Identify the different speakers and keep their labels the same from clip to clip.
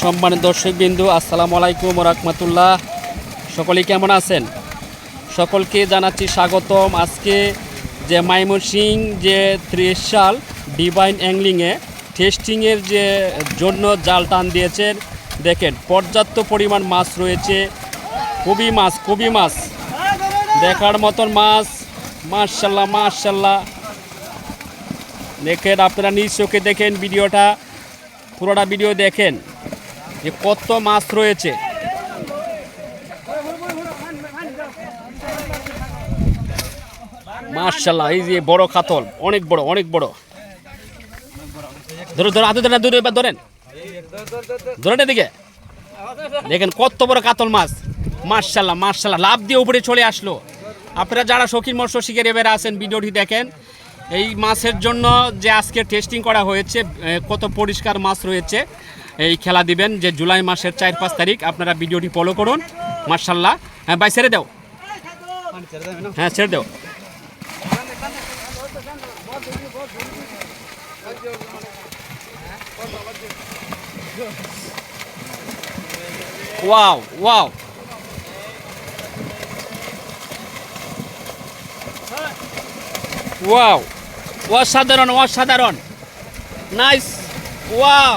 Speaker 1: সম্মানিত দর্শকবিন্দু, আসসালামু আলাইকুম রহমতুল্লাহ। সকলেই কেমন আছেন? সকলকে জানাচ্ছি স্বাগতম। আজকে যে মাইমনসিং যে ত্রিশাল ডিভাইন অ্যাংলিংয়ে টেস্টিংয়ের যে জন্য জাল টান দিয়েছেন, দেখেন, পর্যাপ্ত পরিমাণ মাছ রয়েছে। কবি মাছ কবি মাছ। দেখার মতন মাছ মার্শাল্লাহ মার্শাল্লাহ দেখেন, আপনারা নিজ চোখে দেখেন ভিডিওটা, পুরোটা ভিডিও দেখেন। যে কত মাছ রয়েছে? মার্শাল্লাহ এই যে বড় কাতল, অনেক বড় অনেক বড়। ধরো ধরো হাতে ধরেন দূরে এবার ধরেন। ধরেন এদিকে। দেখেন কত বড় কাতল মাছ। মার্শাল্লাহ মার্শাল্লাহ লাভ দিয়ে উপরে চলে আসলো। আপনারা যারা শৌখিন মৎস্য শিকারে এবারে আছেন, ভিডিওটি দেখেন। এই মাছের জন্য যে আজকে টেস্টিং করা হয়েছে কত পরিষ্কার মাছ রয়েছে। এই খেলা দিবেন যে জুলাই মাসের চার পাঁচ তারিখ। আপনারা ভিডিওটি ফলো করুন। মার্শাল্লাহ হ্যাঁ ভাই, ছেড়ে দাও। হ্যাঁ ছেড়ে দাও। Wow wow. ওয়াও, অসাধারণ অসাধারণ। নাইস। ওয়াও।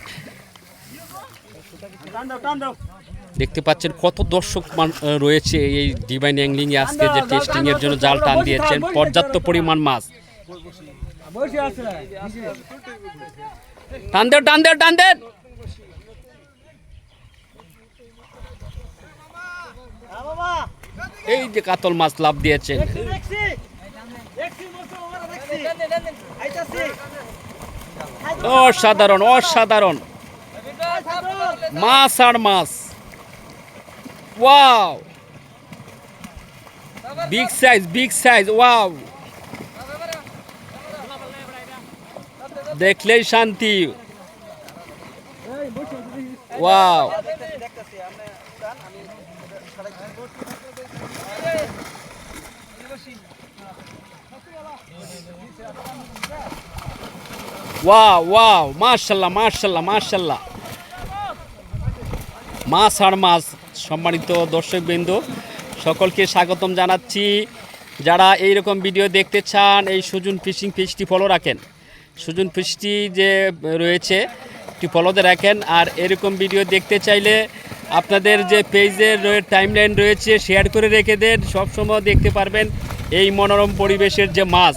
Speaker 1: দেখতে পাচ্ছেন কত দর্শক রয়েছে এই ডিভাইন অ্যাংলিংয়ে আজকে যে টেস্টিং এর জন্য জাল টান দিয়েছেন। পর্যাপ্ত পরিমাণ মাছ। টান দেন টান দেন এই যে কাতল মাছ লাভ দিয়েছে অসাধারণ অসাধারণ। মাছ আর মাছ। Wow. Big size big size, wow. দেখলেই শান্তি। ওয়াও। Wow wow. মার্শাল্লাহ মার্শাল্লাহ মার্শাল্লাহ মাছ আর মাছ সম্মানিত দর্শকবৃন্দ, সকলকে স্বাগতম জানাচ্ছি। যারা এই রকম ভিডিও দেখতে চান, এই সুজন ফিশিং পেজটি ফলো রাখেন। সুজন ফিশটি যে রয়েছে, একটি ফলোতে রাখেন। আর এরকম ভিডিও দেখতে চাইলে আপনাদের যে পেজের টাইমলাইন রয়েছে শেয়ার করে রেখে দেন। সবসময় দেখতে পারবেন এই মনোরম পরিবেশের যে মাছ।